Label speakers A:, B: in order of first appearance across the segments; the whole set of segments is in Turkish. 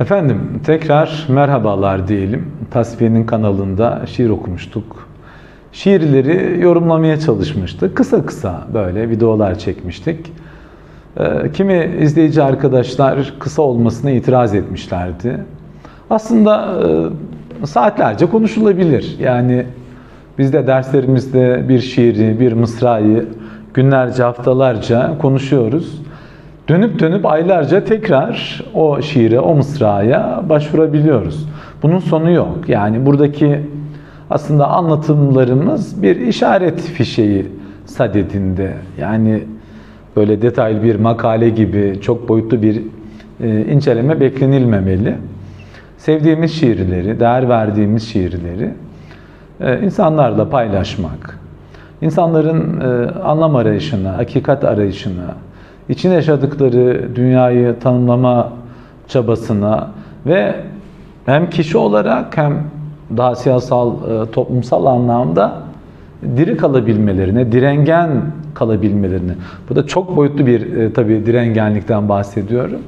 A: Efendim tekrar merhabalar diyelim. Tasfiye'nin kanalında şiir okumuştuk. Şiirleri yorumlamaya çalışmıştık. Kısa kısa böyle videolar çekmiştik. Ee, Kimi izleyici arkadaşlar kısa olmasına itiraz etmişlerdi. Aslında e, saatlerce konuşulabilir. Yani biz de derslerimizde bir şiiri, bir mısrayı günlerce, haftalarca konuşuyoruz. Dönüp dönüp aylarca tekrar o şiire, o mısraya başvurabiliyoruz. Bunun sonu yok. Yani buradaki aslında anlatımlarımız bir işaret fişeği sadedinde. Yani böyle detaylı bir makale gibi çok boyutlu bir e, inceleme beklenilmemeli. Sevdiğimiz şiirleri, değer verdiğimiz şiirleri e, insanlarla paylaşmak, insanların e, anlam arayışına, hakikat arayışına, içinde yaşadıkları dünyayı tanımlama çabasına ve hem kişi olarak hem daha siyasal, e, toplumsal anlamda diri kalabilmelerine, direngen kalabilmelerine. Bu da çok boyutlu bir e, tabii direngenlikten bahsediyorum.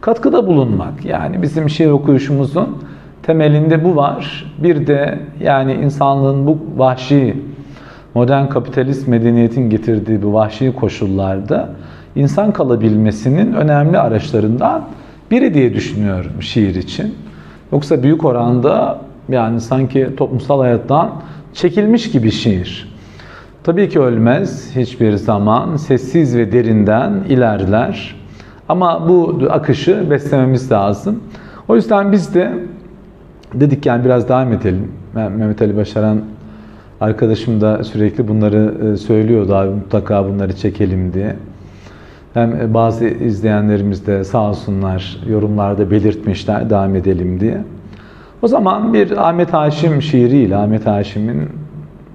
A: Katkıda bulunmak. Yani bizim şiir okuyuşumuzun temelinde bu var. Bir de yani insanlığın bu vahşi modern kapitalist medeniyetin getirdiği bu vahşi koşullarda insan kalabilmesinin önemli araçlarından biri diye düşünüyorum şiir için. Yoksa büyük oranda yani sanki toplumsal hayattan çekilmiş gibi şiir. Tabii ki ölmez hiçbir zaman, sessiz ve derinden ilerler. Ama bu akışı beslememiz lazım. O yüzden biz de dedik yani biraz devam edelim. Mehmet Ali Başaran arkadaşım da sürekli bunları söylüyordu abi mutlaka bunları çekelim diye. Hem bazı izleyenlerimiz de sağ olsunlar yorumlarda belirtmişler devam edelim diye. O zaman bir Ahmet Haşim şiiriyle, Ahmet Haşim'in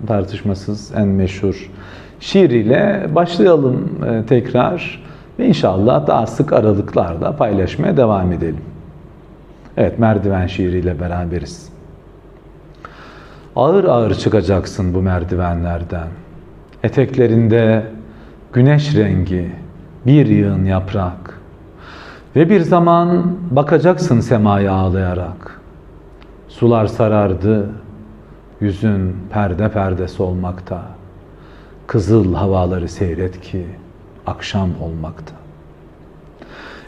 A: tartışmasız en meşhur şiiriyle başlayalım tekrar ve inşallah daha sık aralıklarla paylaşmaya devam edelim. Evet, merdiven şiiriyle beraberiz. Ağır ağır çıkacaksın bu merdivenlerden. Eteklerinde güneş rengi, bir yığın yaprak. Ve bir zaman bakacaksın semaya ağlayarak. Sular sarardı, yüzün perde perde solmakta. Kızıl havaları seyret ki akşam olmakta.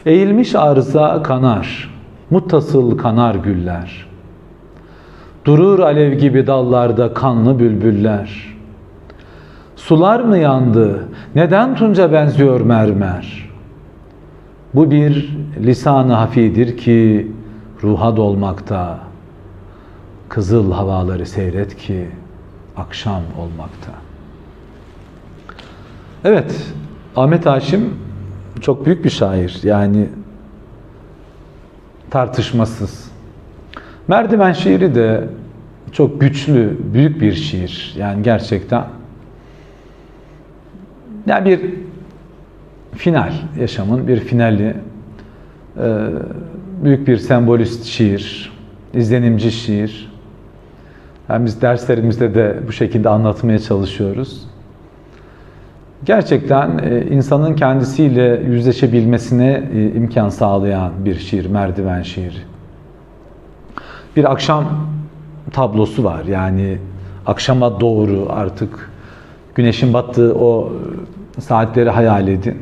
A: Eğilmiş arıza kanar, muttasıl kanar güller. Durur alev gibi dallarda kanlı bülbüller. Sular mı yandı? Neden tunca benziyor mermer? Bu bir lisan-ı hafidir ki ruha dolmakta. Kızıl havaları seyret ki akşam olmakta. Evet, Ahmet Haşim çok büyük bir şair. Yani tartışmasız. Merdiven şiiri de çok güçlü, büyük bir şiir. Yani gerçekten yani bir final, yaşamın bir finali, büyük bir sembolist şiir, izlenimci şiir. Yani biz derslerimizde de bu şekilde anlatmaya çalışıyoruz. Gerçekten insanın kendisiyle yüzleşebilmesine imkan sağlayan bir şiir, merdiven şiiri. Bir akşam tablosu var. Yani akşama doğru artık güneşin battığı o saatleri hayal edin.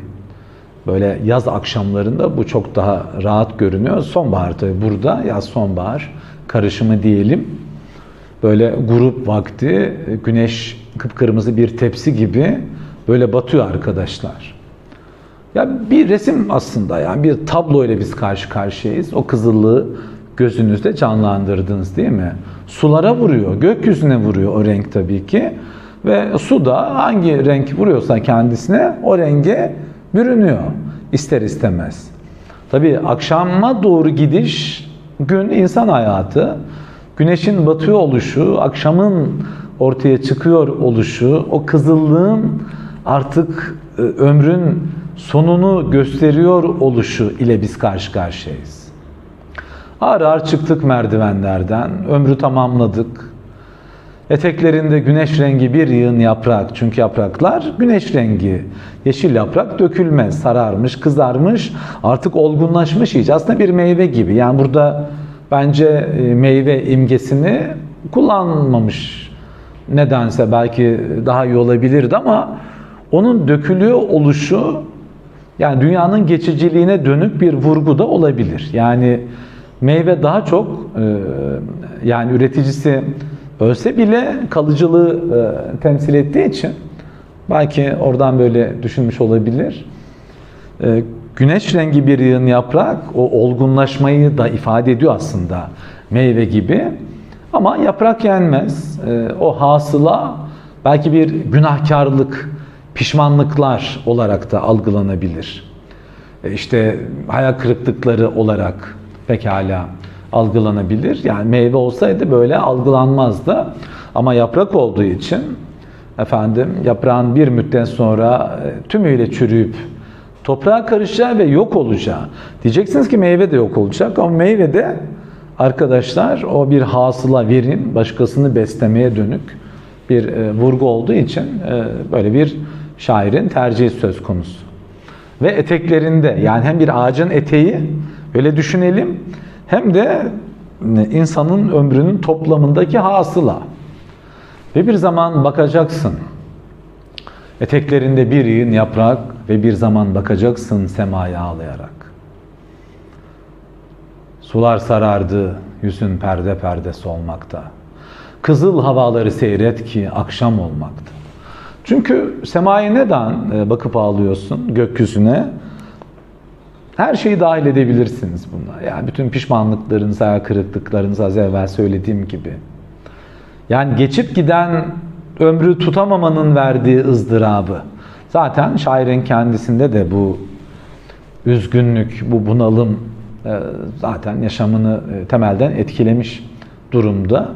A: Böyle yaz akşamlarında bu çok daha rahat görünüyor. Sonbahar tabii burada yaz sonbahar karışımı diyelim. Böyle grup vakti güneş kıpkırmızı bir tepsi gibi böyle batıyor arkadaşlar. Ya bir resim aslında yani bir tablo ile biz karşı karşıyayız. O kızıllığı gözünüzde canlandırdınız değil mi? Sulara vuruyor, gökyüzüne vuruyor o renk tabii ki. Ve su da hangi renk vuruyorsa kendisine o renge bürünüyor ister istemez. Tabii akşama doğru gidiş gün insan hayatı, güneşin batıyor oluşu, akşamın ortaya çıkıyor oluşu, o kızıllığın artık e, ömrün sonunu gösteriyor oluşu ile biz karşı karşıyayız. Ağır ağır çıktık merdivenlerden, ömrü tamamladık. Eteklerinde güneş rengi bir yığın yaprak. Çünkü yapraklar güneş rengi. Yeşil yaprak dökülmez, sararmış, kızarmış, artık olgunlaşmış iyice. Aslında bir meyve gibi. Yani burada bence e, meyve imgesini kullanmamış. Nedense belki daha iyi olabilirdi ama onun dökülüyor oluşu yani dünyanın geçiciliğine dönük bir vurgu da olabilir. Yani meyve daha çok e, yani üreticisi ölse bile kalıcılığı e, temsil ettiği için belki oradan böyle düşünmüş olabilir. E, güneş rengi bir yığın yaprak o olgunlaşmayı da ifade ediyor aslında meyve gibi. Ama yaprak yenmez. E, o hasıla belki bir günahkarlık, pişmanlıklar olarak da algılanabilir. E, işte hayal kırıklıkları olarak pekala algılanabilir. Yani meyve olsaydı böyle algılanmazdı. Ama yaprak olduğu için efendim yaprağın bir müddet sonra e, tümüyle çürüyüp toprağa karışacağı ve yok olacağı. Diyeceksiniz ki meyve de yok olacak ama meyve de arkadaşlar o bir hasıla verin, başkasını beslemeye dönük bir e, vurgu olduğu için e, böyle bir şairin tercihi söz konusu. Ve eteklerinde yani hem bir ağacın eteği öyle düşünelim hem de insanın ömrünün toplamındaki hasıla. Ve bir zaman bakacaksın eteklerinde bir yığın yaprak ve bir zaman bakacaksın semaya ağlayarak. Sular sarardı, yüzün perde perde solmakta. Kızıl havaları seyret ki akşam olmakta. Çünkü semaya neden e, bakıp ağlıyorsun gökyüzüne? Her şeyi dahil edebilirsiniz buna. Yani bütün pişmanlıklarınıza, kırıklıklarınıza az evvel söylediğim gibi. Yani geçip giden ömrü tutamamanın verdiği ızdırabı. Zaten şairin kendisinde de bu üzgünlük, bu bunalım e, zaten yaşamını e, temelden etkilemiş durumda.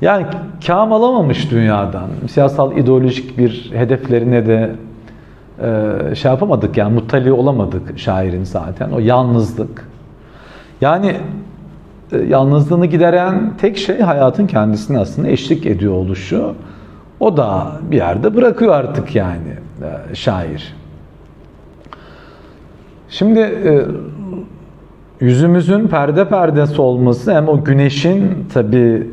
A: Yani kâm alamamış dünyadan. Siyasal ideolojik bir hedeflerine de e, şey yapamadık yani muttali olamadık şairin zaten. O yalnızlık. Yani e, yalnızlığını gideren tek şey hayatın kendisine aslında eşlik ediyor oluşu. O da bir yerde bırakıyor artık yani e, şair. Şimdi e, yüzümüzün perde perde solması hem o güneşin tabi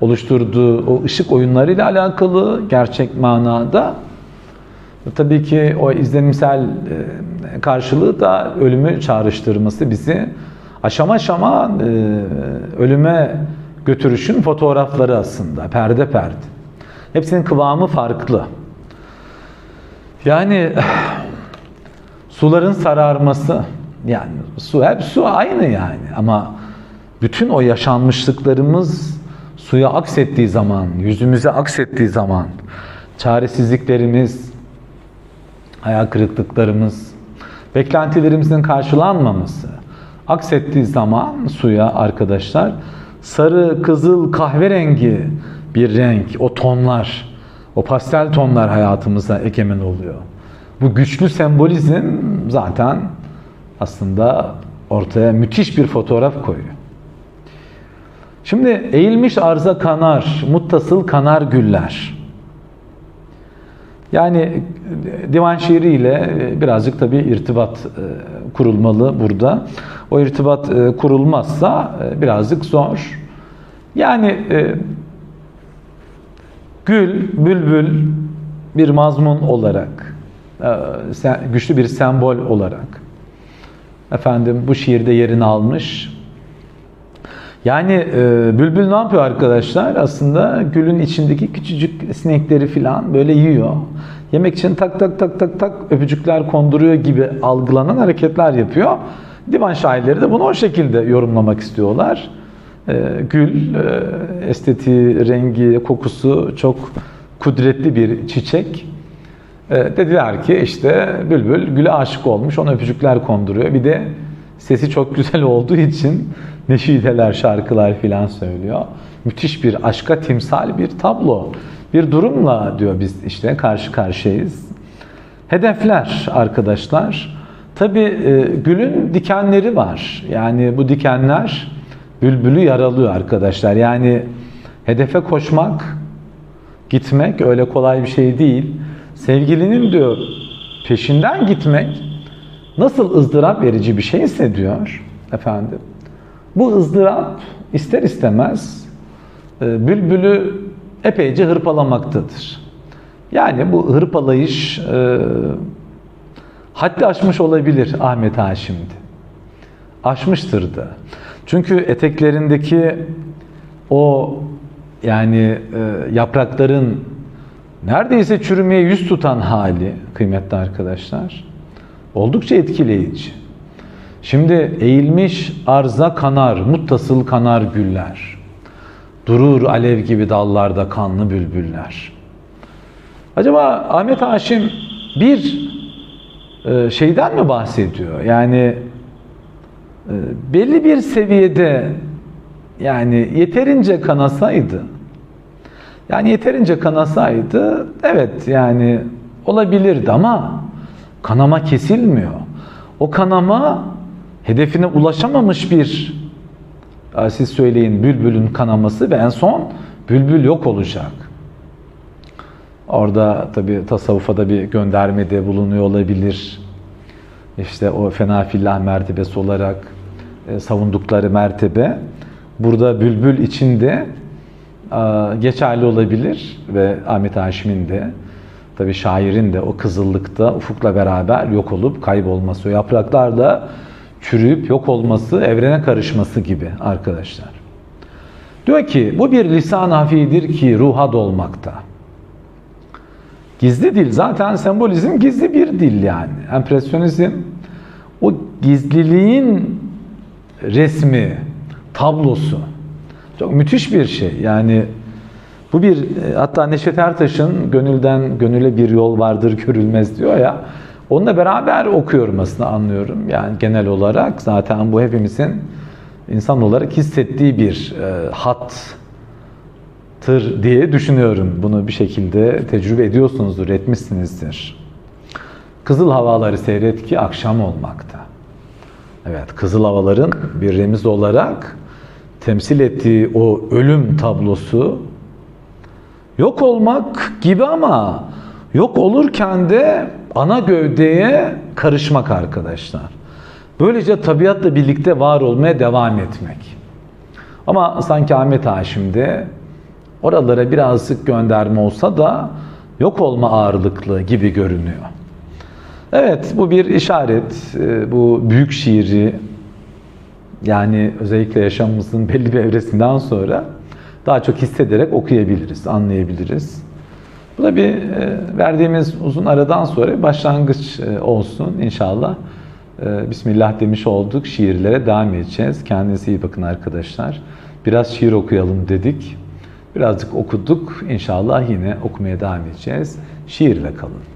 A: oluşturduğu o ışık oyunlarıyla alakalı gerçek manada tabii ki o izlenimsel e, karşılığı da ölümü çağrıştırması bizi aşama aşama e, ölüme götürüşün fotoğrafları aslında perde perde. Hepsinin kıvamı farklı. Yani suların sararması yani su hep su aynı yani ama bütün o yaşanmışlıklarımız suya aksettiği zaman, yüzümüze aksettiği zaman çaresizliklerimiz, hayal kırıklıklarımız, beklentilerimizin karşılanmaması aksettiği zaman suya arkadaşlar sarı, kızıl, kahverengi bir renk, o tonlar, o pastel tonlar hayatımıza egemen oluyor. Bu güçlü sembolizm zaten aslında ortaya müthiş bir fotoğraf koyuyor. Şimdi eğilmiş arza kanar, muttasıl kanar güller. Yani divan şiiriyle birazcık tabii irtibat e, kurulmalı burada. O irtibat e, kurulmazsa e, birazcık zor. Yani gül, bülbül bir mazmun olarak, güçlü bir sembol olarak efendim bu şiirde yerini almış. Yani e, bülbül ne yapıyor arkadaşlar? Aslında gülün içindeki küçücük sinekleri falan böyle yiyor. Yemek için tak tak tak tak tak öpücükler konduruyor gibi algılanan hareketler yapıyor. Divan şairleri de bunu o şekilde yorumlamak istiyorlar. E, gül, e, estetiği, rengi, kokusu çok kudretli bir çiçek. E, dediler ki işte bülbül güle aşık olmuş, ona öpücükler konduruyor. Bir de sesi çok güzel olduğu için neşideler, şarkılar filan söylüyor. Müthiş bir aşka timsal bir tablo. Bir durumla diyor biz işte karşı karşıyayız. Hedefler arkadaşlar. Tabi e, gülün dikenleri var. Yani bu dikenler bülbülü yaralıyor arkadaşlar. Yani Hedefe koşmak, gitmek öyle kolay bir şey değil. Sevgilinin diyor peşinden gitmek nasıl ızdırap verici bir şeyse diyor efendim. Bu ızdırap ister istemez e, bülbülü epeyce hırpalamaktadır. Yani bu hırpalayış e, haddi aşmış olabilir Ahmet Haşim'di. Aşmıştır da. Çünkü eteklerindeki o yani e, yaprakların neredeyse çürümeye yüz tutan hali kıymetli arkadaşlar oldukça etkileyici. Şimdi eğilmiş arza kanar, muttasıl kanar güller. Durur alev gibi dallarda kanlı bülbüller. Acaba Ahmet Haşim bir e, şeyden mi bahsediyor? Yani e, belli bir seviyede yani yeterince kanasaydı yani yeterince kanasaydı evet yani olabilirdi ama kanama kesilmiyor. O kanama hedefine ulaşamamış bir e, siz söyleyin bülbülün kanaması ve en son bülbül yok olacak. Orada tabi tasavvufa da bir göndermede bulunuyor olabilir. İşte o fena fillah mertebesi olarak e, savundukları mertebe burada bülbül içinde e, geçerli olabilir ve Ahmet Haşim'in de tabi şairin de o kızıllıkta ufukla beraber yok olup kaybolması, o yapraklarla çürüyüp yok olması, evrene karışması gibi arkadaşlar. Diyor ki bu bir lisan hafidir ki ruha dolmakta. Gizli dil zaten sembolizm gizli bir dil yani. Empresyonizm o gizliliğin resmi, tablosu. Çok müthiş bir şey. Yani bu bir hatta Neşet Ertaş'ın gönülden gönüle bir yol vardır görülmez diyor ya. Onunla beraber okuyorum aslında anlıyorum. Yani genel olarak zaten bu hepimizin insan olarak hissettiği bir e, hat tır diye düşünüyorum. Bunu bir şekilde tecrübe ediyorsunuzdur, etmişsinizdir. Kızıl havaları seyret ki akşam olmakta. Evet, kızıl havaların bir remiz olarak temsil ettiği o ölüm tablosu yok olmak gibi ama yok olurken de ana gövdeye karışmak arkadaşlar. Böylece tabiatla birlikte var olmaya devam etmek. Ama sanki Ahmet Haşim'de oralara birazcık gönderme olsa da yok olma ağırlıklı gibi görünüyor. Evet bu bir işaret. Bu büyük şiiri yani özellikle yaşamımızın belli bir evresinden sonra daha çok hissederek okuyabiliriz, anlayabiliriz. Bu da bir verdiğimiz uzun aradan sonra başlangıç olsun inşallah. Bismillah demiş olduk. Şiirlere devam edeceğiz. Kendinize iyi bakın arkadaşlar. Biraz şiir okuyalım dedik. Birazcık okuduk. İnşallah yine okumaya devam edeceğiz. Şiirle kalın.